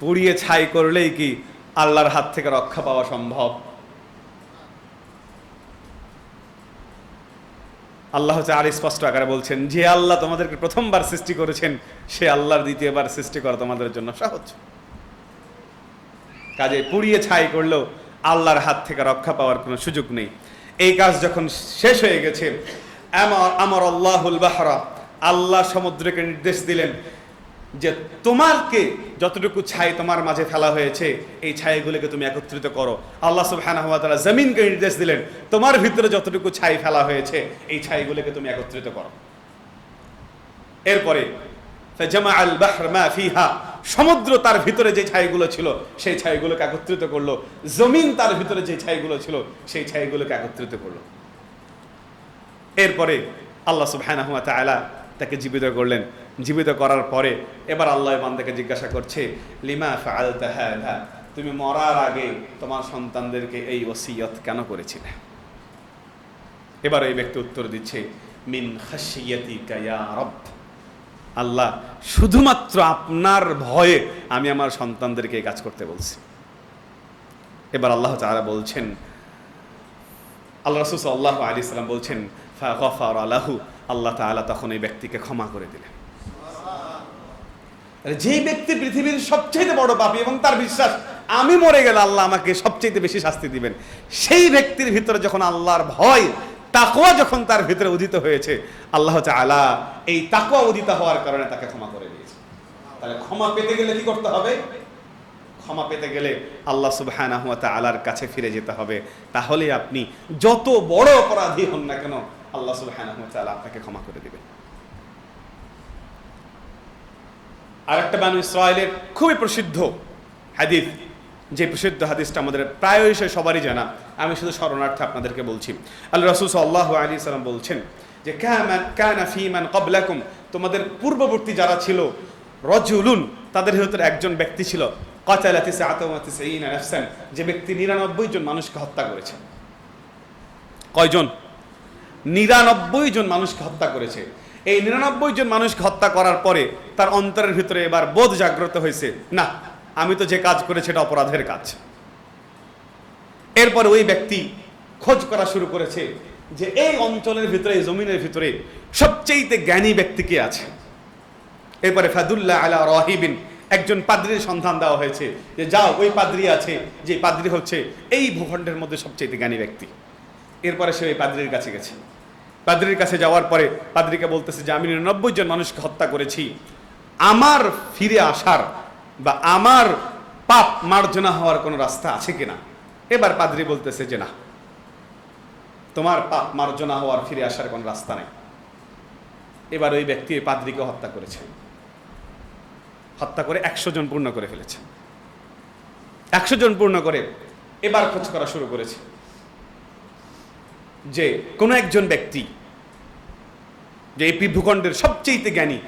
পুড়িয়ে ছাই করলেই কি আল্লাহর হাত থেকে রক্ষা পাওয়া সম্ভব? আল্লাহ হচ্ছে আর স্পষ্ট আকারে বলছেন, যে আল্লাহ তোমাদেরকে প্রথমবার সৃষ্টি করেছেন, সে আল্লাহর দ্বিতীয়বার সৃষ্টি করা তোমাদের জন্য সহজ। কাজে পুড়িয়ে ছাই করলেও আল্লাহর হাত থেকে রক্ষা পাওয়ার কোনো সুযোগ নেই। এই কাজ যখন শেষ হয়ে গেছে আমার আল্লাহুল বাহরা, আল্লাহ সমুদ্রকে নির্দেশ দিলেন যে তোমারকে যতটুকু ছাই তোমার মাঝে ফেলা হয়েছে, এই ছাইগুলোকে তুমি একত্রিত করো। আল্লাহ সুবহানাহু ওয়া তাআলা জমিনকে নির্দেশ দিলেন, তোমার ভিতরে যতটুকু ছাই ফেলা হয়েছে, এই ছাইগুলোকে তুমি একত্রিত করো। এরপরে ফাজামা আল বাহর মা ফিহা, সমুদ্র তার ভিতরে যে ছাইগুলো ছিল, সেই ছাইগুলোকে একত্রিত করল। জমিন তার ভিতরে যে ছাইগুলো ছিল, সেই ছাইগুলোকে একত্রিত করল। এরপরে, আল্লাহ তাআলা তাকে জীবিত করলেন। জীবিত করার পরে এবার আল্লাহ বান্দাকে জিজ্ঞাসা করছে, লিমা হাদা তুমি মরার আগে তোমার সন্তানদেরকে এই ওসিয়ত কেন করেছিলে? এবার এই ব্যক্তি উত্তর দিচ্ছে, মিন আল্লাহ, শুধুমাত্র আপনার ভয়ে আমি আমার সন্তানদেরকে এই কাজ করতে বলছি। এবার আল্লাহ তাআলা বলছেন, আল্লাহ রসুল আল্লাহ আলী সাল্লাম বলছেন ফাগফার আলাহু আল্লাহ তাআলা তখন এই ব্যক্তিকে ক্ষমা করে দিলেন। যে ব্যক্তি পৃথিবীর সবচেয়ে বড় পাপী এবং তার বিশ্বাস, আমি মরে গেলে আল্লাহ আমাকে সবচেয়ে বেশি শাস্তি দিবেন। সেই ব্যক্তির ভিতরে যখন আল্লাহর ভয়, তাকওয়া যখন তার ভিতরে উদিত হয়েছে, আল্লাহ তাআলা এই তাকওয়া উদিত হওয়ার কারণে তাকে ক্ষমা করে দিয়েছে। তাহলে ক্ষমা পেতে গেলে কি করতে হবে? ক্ষমা পেতে গেলে আল্লাহ সুবহানাহু ওয়া তাআলার কাছে ফিরে যেতে হবে। তাহলে আপনি যত বড় অপরাধী হন না কেন, আল্লাহ সুবহানাহু ওয়া তাআলা আপনাকে ক্ষমা করে দিবেন। আরেকটা বানু ইসরায়েলের খুবই প্রসিদ্ধ হাদিস। যে প্রসিদ্ধ হাদিসটা আমাদের প্রায়শই সবারই জানা। আমি শুধু স্মরণার্থে আপনাদেরকে বলছি। আল্লাহ রসুল সাল্লাহ আলী সাল্লাম বলছেন যে, কামান, কানা ফিমান কবলাকুম তোমাদের পূর্ববর্তী যারা ছিল, রজুলুন, তাদের ভিতরে একজন ব্যক্তি ছিল কাতালাতিসে আতমাতিসে নাফসান। যে ব্যক্তি নিরানব্বই জন মানুষকে হত্যা করেছে। কয়জন? নিরানব্বই জন মানুষকে হত্যা করেছে। এই নিরানব্বই জন মানুষকে হত্যা করার পরে তার অন্তরের ভিতরে এবার বোধ জাগ্রত হয়েছে, না, আমি তো যে কাজ করেছি এটা অপরাধের কাজ। এরপরে ওই ব্যক্তি খোঁজ করা শুরু করেছে যে এই অঞ্চলের ভিতরে, এই জমিনের ভিতরে সবচেয়েতে জ্ঞানী ব্যক্তি কে আছে। এরপরে ফাদুল্লাহ আলা রহিবিন একজন পাদ্রির সন্ধান দেওয়া হয়েছে যে, যাও, ওই পাদ্রি আছে, যে পাদ্রি হচ্ছে এই ভূখণ্ডের মধ্যে সবচেয়ে জ্ঞানী ব্যক্তি। এরপরে সে ওই পাদ্রির কাছে গেছে। পাদ্রির কাছে যাওয়ার পরে পাদ্রিকে বলতেছে যে, আমি নিরানব্বই জন মানুষকে হত্যা করেছি। আমার ফিরে আসার বা আমার পাপ মার্জনা হওয়ার কোনো রাস্তা আছে কিনা? এবার পাদ্রি বলতেছে যে, না, তোমার পাপ মার্জনা হওয়ার ফিরে আসার কোনো রাস্তা নেই। এবার ওই ব্যক্তি পাদ্রিকে হত্যা করেছে। হত্যা করে একশো জন পূর্ণ করে ফেলেছে। একশো জন পূর্ণ করে এবার খোঁজ করা শুরু করেছে যে, কোনো একজন ব্যক্তি যে এই ভূখণ্ডের সবচেয়ে জ্ঞানী,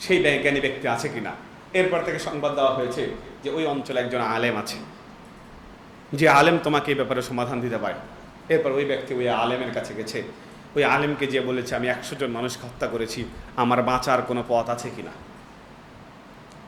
সেই জ্ঞানী ব্যক্তি আছে কিনা? এরপর থেকে সংবাদ দেওয়া হয়েছে যে ওই অঞ্চলে একজন আলেম আছে। যে আলেম তোমাকে এই ব্যাপারে সমাধান দিতে পারে। এরপর ওই ব্যক্তি ওই আলেমের কাছে গেছে। ওই আলেমকে যে বলেছে, আমি একশো জন মানুষকে হত্যা করেছি, আমার বাঁচার কোনো পথ আছে কিনা?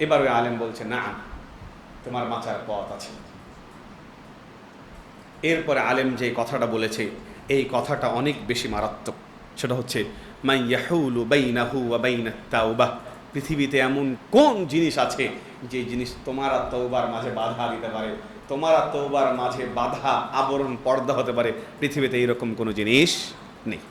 এবার ওই আলেম বলছে, না, তোমার বাঁচার পথ আছে। এরপরে আলেম যে কথাটা বলেছে, এই কথাটা অনেক বেশি মারাত্মক। সেটা হচ্ছে পৃথিবীতে এমন কোন জিনিস আছে যে জিনিস তোমার আর মাঝে বাধা দিতে পারে, তোমার আর মাঝে বাধা, আবরণ, পর্দা হতে পারে? পৃথিবীতে এইরকম কোনো জিনিস নেই।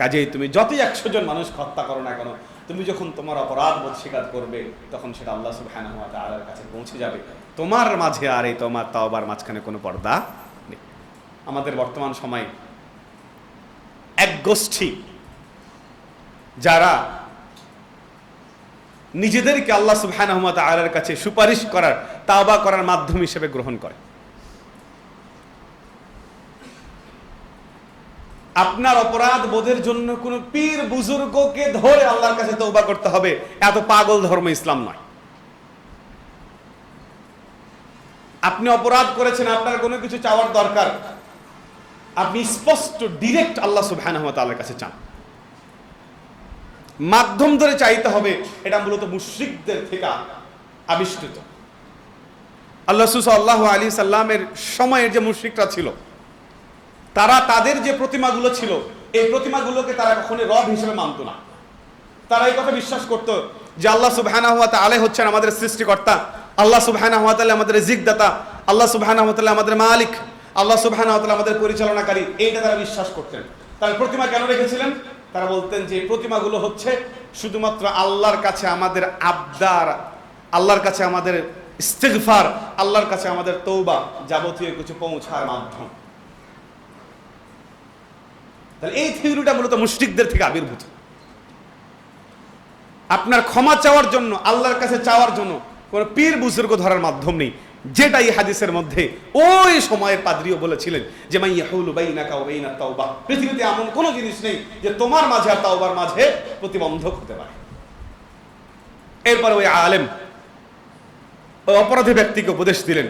কাজেই তুমি যতই একশো জন মানুষ হত্যা করো না কেন, তুমি যখন তোমার অপরাধ বোধ স্বীকার করবে, তখন সেটা আল্লাহ সুবহানাহু ওয়া তাআলার কাছে পৌঁছে যাবে। তোমার মাঝে আর এই তোমার তাওবার মাঝখানে কোনো পর্দা নেই। আমাদের বর্তমান সময় এক গোষ্ঠী যারা নিজেদেরকে আল্লাহ সুবহানাহু ওয়া তাআলার কাছে সুপারিশ করার, তাওবা করার মাধ্যম হিসেবে গ্রহণ করে। আপনার অপরাধ বোধের জন্য কোনো পীর বুজুর্গকে ধরে আল্লাহর কাছে তৌবা করতে হবে এত পাগল ধর্ম ইসলাম নয়। আপনি অপরাধ করেছেন, আপনার কোনো কিছু চাওয়ার দরকার। আপনি স্পষ্ট, ডিরেক্ট আল্লাহ সুবহানাহু ওয়া তাআলার কাছে চান। মাধ্যম ধরে চাইতে হবে, এটা মূলত মুশরিকদের থেকে আবিষ্কৃত। আল্লাহ আল্লাহ আলী সাল্লামের সময়ের যে মুশ্রিকরা ছিল, তারা তাদের যে প্রতিমাগুলো ছিল, এই প্রতিমাগুলোকে তারা কখনোই রব হিসেবে মানত না। তারা এই কথা বিশ্বাস করত যে আল্লাহ সুবহানা হুয়া তাআলা হচ্ছেন আমাদের সৃষ্টিকর্তা, আল্লাহ সুবহানা হুয়া তাআলা আমাদের রিজিকদাতা, আল্লাহ সুবহানা হুয়া তাআলা আমাদের মালিক, আল্লাহ সুবহানা হুয়া আমাদের পরিচালনাকারী, এইটা তারা বিশ্বাস করতেন। তারা প্রতিমা কেন রেখেছিলেন? তারা বলতেন যে প্রতিমাগুলো হচ্ছে শুধুমাত্র আল্লাহর কাছে আমাদের আবদার, আল্লাহর কাছে আমাদের ইস্তেগফার, আল্লাহর কাছে আমাদের তৌবা যাবতীয় কিছু পৌঁছার মাধ্যম। তাহলে এই থিওরিটা মূলত মুশরিকদের থেকে আবির্ভূত। আপনার ক্ষমা চাওয়ার জন্য, আল্লাহর কাছে চাওয়ার জন্য কোনো পীর বুজুর্গ ধরার মাধ্যম নেই। যেটা এই হাদিসের মধ্যে ওই সময়ের পাদ্রিও বলেছিলেন যে, মাই ইয়াহুলু বাইনাকা ওয়া বাইনাত তাওবা। পৃথিবীতে এমন কোনো জিনিস নেই যে, তোমার মাঝে আর তাওবার মাঝে প্রতিবন্ধক হতে পারে। এরপর ওই আলেম ওই অপরাধী ব্যক্তিকে উপদেশ দিলেন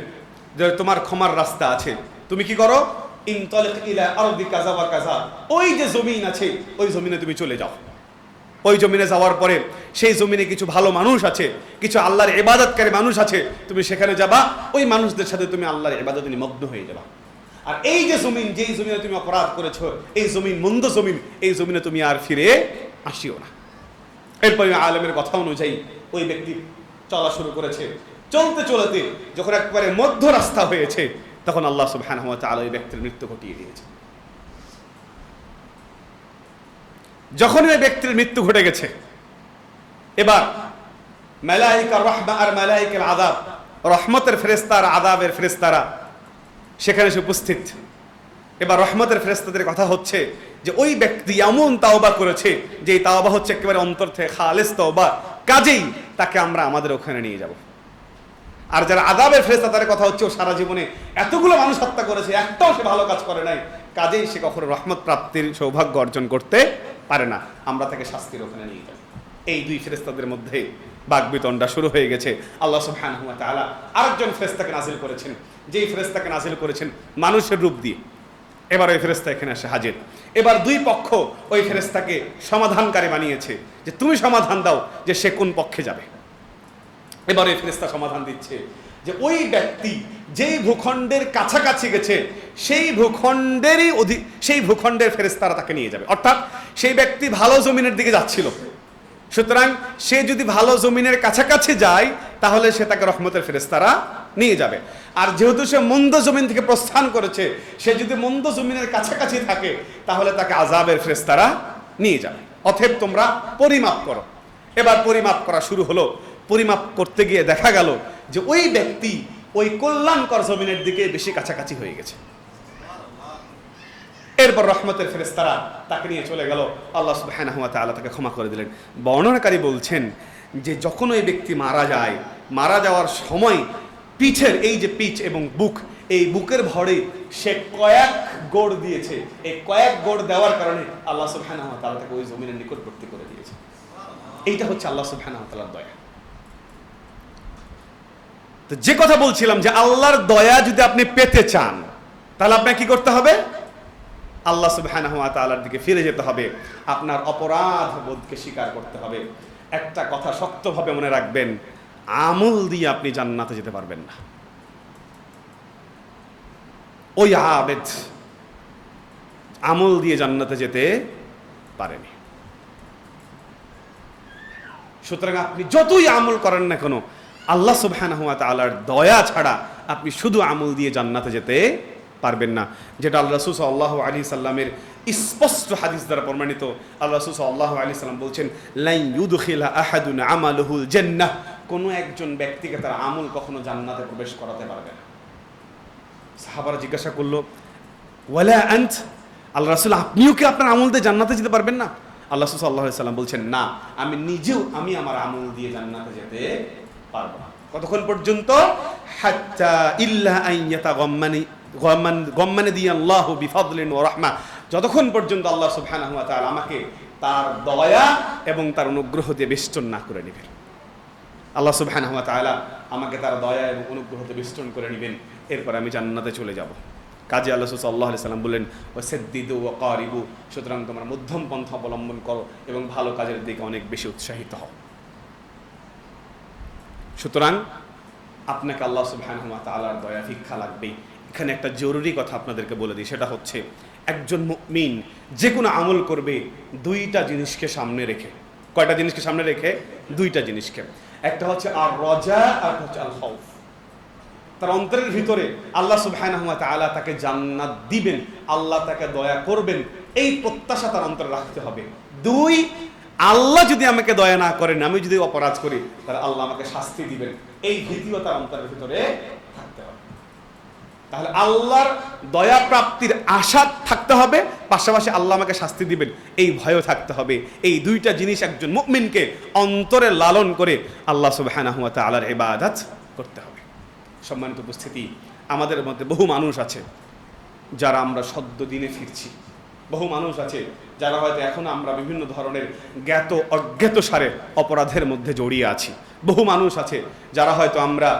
যে, তোমার ক্ষমার রাস্তা আছে। তুমি কি করো? ইনতলিক ইলা আরদি কাজা ওয়া কাজা। ওই যে জমিন আছে, ওই জমিনে তুমি চলে যাও। ওই জমিনে যাওয়ার পরে সেই জমিনে কিছু ভালো মানুষ আছে, কিছু আল্লাহর এবাদতকারী মানুষ আছে, তুমি সেখানে যাবা, ওই মানুষদের সাথে তুমি আল্লাহর ইবাদতে নিমগ্ন হয়ে যাবা। আর এই যে জমিন, যেই জমিনে তুমি অপরাধ করেছ, এই জমিন মন্দ জমিন, এই জমিনে তুমি আর ফিরে আসিও না। এরপরে আলমের কথা অনুযায়ী ওই ব্যক্তি চলা শুরু করেছে। চলতে চলতে যখন একবারে মধ্য রাস্তা হয়েছে, তখন আল্লাহ সুবহানাহু ওয়া তাআলা ওই ব্যক্তির মৃত্যু ঘটিয়ে দিয়েছে। যখন ওই ব্যক্তির মৃত্যু ঘটে গেছে, এবার মেলাইকার রহমা আর মেলাইকের আদাব রহমতের ফেরেস্তার আদাবের ফেরেস্তারা সেখানে এসে উপস্থিত। এবার রহমতের ফেরেস্তাদের কথা হচ্ছে যে, ওই ব্যক্তি এমন তাওবা করেছে যে, এই তাওবা হচ্ছে একেবারে অন্তর থেকে খালেস তাওবা, কাজেই তাকে আমরা আমাদের ওখানে নিয়ে যাব। আর যারা আদাবের ফেরেস্তা তাদের কথা হচ্ছে ও সারা জীবনে এতগুলো মানুষ হত্যা করেছে, একটাও সে ভালো কাজ করে নাই, কাজেই সে কখনো রহমত প্রাপ্তির সৌভাগ্য অর্জন করতে পারে না। আমরা তাকে শাস্তির ওখানে নিয়ে যাই। এই দুই ফেরেস্তাদের মধ্যে বাগবিতণ্ডা শুরু হয়ে গেছে। আল্লাহ সুবহানাহু ওয়া তাআলা আরেকজন ফেরেস্তাকে নাজিল করেছেন। যেই ফেরেস্তাকে নাজিল করেছেন মানুষের রূপ দিয়ে। এবার ওই ফেরেস্তা এখানে এসে হাজির। এবার দুই পক্ষ ওই ফেরেস্তাকে সমাধানকারী বানিয়েছে যে, তুমি সমাধান দাও যে সে কোন পক্ষে যাবে? এবার ওই ফেরেস্তা সমাধান দিচ্ছে। যে ওই ব্যক্তি যেই ভূখণ্ডের কাছাকাছি গেছে, সেই ভূখণ্ডেরই অধি, সেই ভূখণ্ডের ফেরেস্তারা তাকে নিয়ে যাবে। অর্থাৎ সেই ব্যক্তি ভালো জমিনের দিকে যাচ্ছিল। সুতরাং সে যদি ভালো জমিনের কাছাকাছি যায়, তাহলে সে তাকে রহমতের ফেরেস্তারা নিয়ে যাবে। আর যেহেতু সে মন্দ জমিন থেকে প্রস্থান করেছে, সে যদি মন্দ জমিনের কাছাকাছি থাকে, তাহলে তাকে আজাবের ফেরেস্তারা নিয়ে যাবে। অথব তোমরা পরিমাপ করো। এবার পরিমাপ করা শুরু হলো। পরিমাপ করতে গিয়ে দেখা গেল যে ওই ব্যক্তি ওই কল্যাণকর জমিনের দিকে বেশি কাছাকাছি হয়ে গেছে। এরপর রহমতের ফেরেস্তারা তাকে নিয়ে চলে গেল। আল্লাহ ওয়া তাআলা তাকে ক্ষমা করে দিলেন। বর্ণনাকারী বলছেন যে যখন ওই ব্যক্তি মারা যায়, মারা যাওয়ার সময় পিঠের এই যে পিঠ এবং বুক, এই বুকের ভরে সে কয়েক গোড় দিয়েছে। এই কয়েক গোড় দেওয়ার কারণে আল্লাহ সুবহানাহু ওয়া তাআলা তাকে ওই জমিনের নিকটবর্তী করে দিয়েছে। এইটা হচ্ছে আল্লাহ সুবহানাহু ওয়া দয়া। তো যে কথা বলছিলাম যে আল্লাহর দয়া যদি আপনি পেতে চান, তাহলে আপনাকে কি করতে হবে? আল্লাহ সুবহানাহু ওয়া তাআলার দিকে ফিরে যেতে হবে। আপনার অপরাধ বোধকে স্বীকার করতে হবে। একটা কথা শক্তভাবে মনে রাখবেন, আমল দিয়ে আপনি জান্নাতে যেতে পারবেন না। ওই আবেদ আমল দিয়ে জান্নাতে যেতে পারেনি। সুতরাং আপনি যতই আমল করেন না কেন আল্লাহ সুবহানাহু ওয়া তাআলার দয়া ছাড়া আপনি শুধু আমল দিয়ে জান্নাতে যেতে পারবেন না। যেটা আল্লাহ রসুল আল্লাহ আলী সাল্লামের স্পষ্ট হাদিস দ্বারা প্রমাণিত। আল্লাহ রসুল আল্লাহ আলী সাল্লাম বলছেন, লাইন ইউদখিলা আহাদুন আমালুহুল জান্নাহ। কোনো একজন ব্যক্তিকে তার আমল কখনো জান্নাতে প্রবেশ করাতে পারবে না। সাহাবারা জিজ্ঞাসা করল, ওয়ালা আন্ত? আল্লাহ রাসুল, আপনিও কি আপনার আমল দিয়ে জান্নাতে যেতে পারবেন না? আল্লাহ রসুল আল্লাহ সাল্লাম বলছেন, না, আমি নিজেও, আমি আমার আমল দিয়ে জান্নাতে যেতে পারব না। কতক্ষণ পর্যন্ত? হাত্তা ইল্লা আইয়াতা গম্মানি গম্মান, গম্মানে দিয়ে আল্লাহ বিফাদলিন ও রহমা। যতক্ষণ পর্যন্ত আল্লাহ সুবহানাহু ওয়া আমাকে তার দয়া এবং তার অনুগ্রহ দিয়ে বেষ্টন না করে নেবেন। আল্লাহ সুবহানাহু ওয়া তাআলা আমাকে তার দয়া এবং অনুগ্রহতে বেষ্টন করে নেবেন। এরপর আমি জান্নাতে চলে যাব। কাজে আল্লাহ সাল্লাহ সাল্লাম বললেন ও সেদ্দিদু ও কারিবু। সুতরাং তোমার মধ্যম পন্থা অবলম্বন করো এবং ভালো কাজের দিকে অনেক বেশি উৎসাহিত হও। সুতরাং আপনাকে আল্লাহ সুবহানাহু ওয়া তাআলার দয়া, ভিক্ষা লাগবেই এখানে একটা জরুরি কথা আপনাদেরকে বলে দিই, সেটা হচ্ছে একজন মুমিন যে কোনো আমল করবে, দুইটা জিনিসকে সামনে রেখে। কয়টা জিনিসকে সামনে রেখে? দুইটা জিনিসকে। একটা হচ্ছে আর রজা আর হচ্ছে আল খাউফ তার অন্তরের ভিতরে আল্লাহ সুবহানাহু ওয়া তাআলা তাকে জান্নাত দিবেন, আল্লাহ তাকে দয়া করবেন, এই প্রত্যাশা তার অন্তরে রাখতে হবে। দুই আল্লাহ যদি আমাকে দয়া না করেন, আমি যদি অপরাধ করি, তাহলে আল্লাহ আমাকে শাস্তি দিবেন। এই ভীতিও তার অন্তরের ভিতরে থাকতে হবে। তাহলে আল্লাহর দয়া প্রাপ্তির আশা থাকতে হবে, পাশাপাশি আল্লাহ আমাকে শাস্তি দিবেন। এই ভয়ও থাকতে হবে। এই দুইটা জিনিস একজন মুমিনকে অন্তরে লালন করে আল্লাহ সুবহানাহু ওয়া তাআলার ইবাদত করতে হবে। সম্মানিত উপস্থিতি, আমাদের মধ্যে বহু মানুষ আছে যারা আমরা সদ্য দিনে ফিরছি। বহু মানুষ আছে যারা হয়তো এখন আমরা বিভিন্ন ধরনের জ্ঞাত অজ্ঞাত সারে অপরাধের মধ্যে জড়িয়ে আছি। বহু মানুষ আছে যারা হয়তো আমরা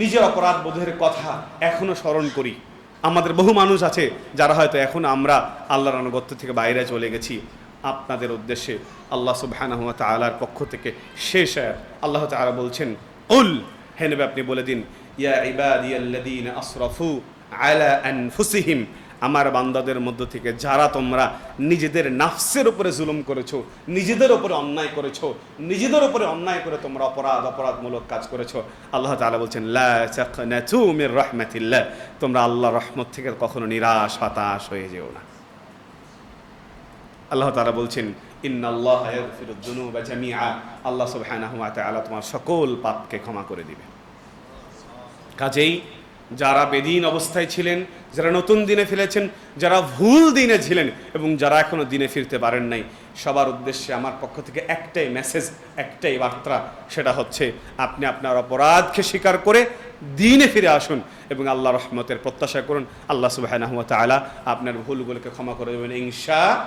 নিজের অপরাধ বোধের কথা এখনও স্মরণ করি। আমাদের বহু মানুষ আছে যারা হয়তো এখন আমরা আল্লাহর আনুগত্য থেকে বাইরে চলে গেছি। আপনাদের উদ্দেশ্যে আল্লাহ সুবহানাহু ওয়া তাআলার পক্ষ থেকে শেষ আল্লাহ তাআলা বলছেন, উল হে নবী আপনি বলে দিন, ইয়া ইবাদিয়াল্লাযীনা আসরাফু আলা আনফুসিহিম আমার বান্দাদের মধ্য থেকে যারা তোমরা নিজেদের নাফসের উপরে জুলুম করেছ, নিজেদের উপরে অন্যায় করেছ, নিজেদের উপরে অন্যায় করে তোমরা অপরাধ, অপরাধমূলক কাজ করেছ। আল্লাহ তাআলা বলছেন, লা তাকনাতু মির রাহমাতিল্লাহ। তোমরা আল্লাহর রহমত থেকে কখনো নিরাশ, হতাশ হয়ে যেও না। আল্লাহ তাআলা বলছেন জামিআ। আল্লাহ তাআলা তোমার সকল পাপকে ক্ষমা করে দিবে কাজেই যারা বেদিন অবস্থায় ছিলেন, যারা নতুন দিনে ফেলেছেন যারা ভুল দিনে ছিলেন এবং যারা এখনও দিনে ফিরতে পারেন নাই, সবার উদ্দেশ্যে আমার পক্ষ থেকে একটাই মেসেজ একটাই বার্তা, সেটা হচ্ছে আপনি আপনার অপরাধকে স্বীকার করে দিনে ফিরে আসুন এবং আল্লাহ রহমতের প্রত্যাশা করুন। আল্লাহ সুবাহ আপনার ভুলগুলোকে ক্ষমা করে দেবেন, ইনশা